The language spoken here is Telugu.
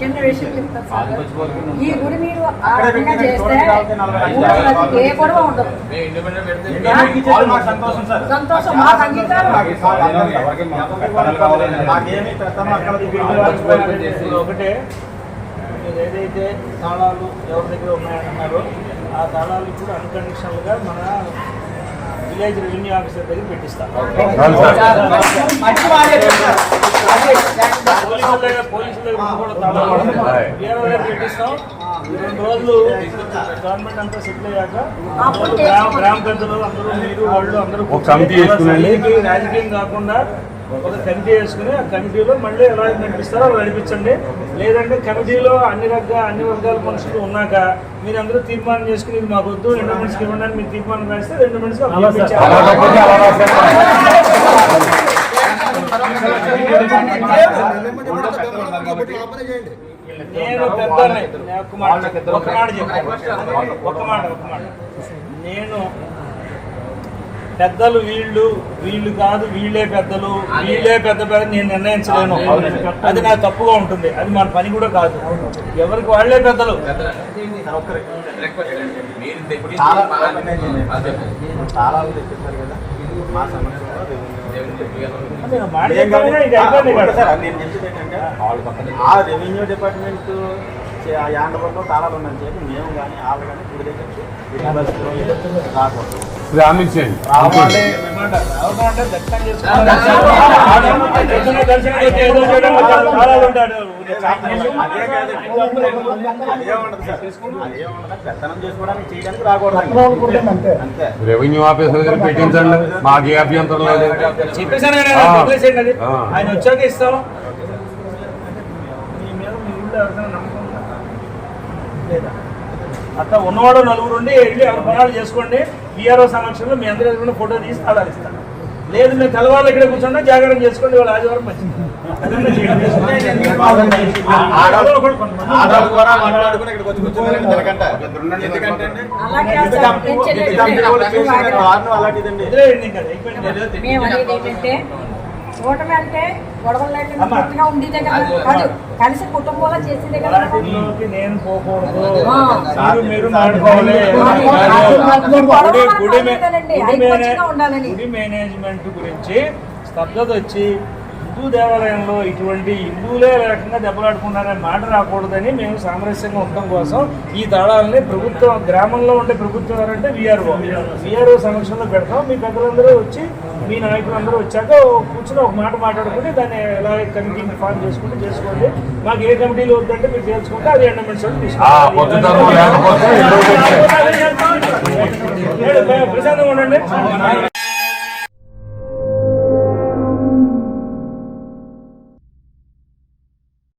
చిన్న విషయం చెప్తాను సార్. ఈ గుడి మీరు ఆ చేస్తే. ఊళ్ళోకి ఏ గొడవ ఉండదు. సంతోషం మాకు అంగీకారం. ఒకటే మీరు ఏదైతే తాళాలు ఎవరి దగ్గర ఉన్నాయన్నారు ఆ తాళాలు ఇప్పుడు అన్కండిషనల్గా మన విలేజ్ రెవెన్యూ ఆఫీసర్ దగ్గర పెట్టిస్తాం. దగ్గర పెట్టిస్తాం. రెండు రోజులు గవర్నమెంట్ అంతా సెటిల్ అయ్యాక గ్రామ గ్రామ పెద్దలు అందరూ మీరు వాళ్ళు అందరూ రాజకీయం కాకుండా ఒక కమిటీ వేసుకుని ఆ కమిటీలో మళ్ళీ ఎలా నడిపిస్తారో అలా నడిపించండి. లేదంటే కమిటీలో అన్ని రకాల అన్ని వర్గాల మనుషులు ఉన్నాక మీరందరూ తీర్మానం చేసుకుని ఇది మాకు వద్దు రెండు మనిషికి ఇవ్వండి మీరు తీర్మానం వేస్తే రెండు మనిషికి నేను పెద్దలు వీళ్ళు వీళ్ళు కాదు వీళ్ళే పెద్దలు వీళ్ళే పెద్ద పెద్ద నేను నిర్ణయించలేను. అది నాకు తప్పుగా ఉంటుంది. అది మన పని కూడా కాదు. ఎవరికి వాళ్ళే పెద్దలు. చాలా ఆ, రెవెన్యూ డిపార్ట్మెంట్ ఆ తాళాలు ఉన్నాయని చెప్పి మేము కానీ వాళ్ళు కానీ గుడి దగ్గరికి రాకూడదు. రెవెన్యూ ఆఫీసర్ దగ్గర పెట్టించండి. మాకు ఏ అభ్యంతరం లేదు. ఆయన వచ్చాక ఇస్తాం. అట్లా ఉన్నవాడు నలుగురు ఉండి వెళ్ళి ఎవరి పనాలు చేసుకోండి బీఆర్ఓ సమక్షంలో మీ అందరి ఎదురుగా ఫోటో తీసి తాళాలు ఇస్తాను. లేదు మేము తెల్లవాళ్ళు ఇక్కడ కూర్చున్నా జాగ్రత్త చేసుకోండి వాళ్ళు ఆదివారం మంచిది. అలాంటిదండి కూటమి అంటే గొడవలు లేకుండా అమ్మా. పూర్తిగా ఉండేదే కదా. కాదు కలిసి కుటుంబంలో చేసేదే కదా. నేను పోకూడదు. మీరు గుడి మేనేజ్మెంట్ గురించి స్తబ్దత వచ్చి హిందూ దేవాలయంలో ఇటువంటి హిందువులే లేకుండా దెబ్బలాడుకున్నారనే మాట రాకూడదని మేము సామరస్యంగా ఉండడం కోసం ఈ తాళాలని ప్రభుత్వం గ్రామంలో ఉండే ప్రభుత్వం ఎవరంటే విఆర్ఓ విఆర్ఓ సమక్షంలో పెడతాం. మీ పెద్దలందరూ వచ్చి మీ నాయకులందరూ వచ్చాక కూర్చొని ఒక మాట మాట్లాడుకుని దాన్ని ఎలా కమిటీని ఫామ్ చేసుకుంటే చేసుకోండి. మాకు ఏ కమిటీలు వద్దంటే మీరు తెలుసుకుంటే అది ఎండమెంట్స్ లేకపోతే ఎన్నో ప్రశాంతంగా ఉండండి.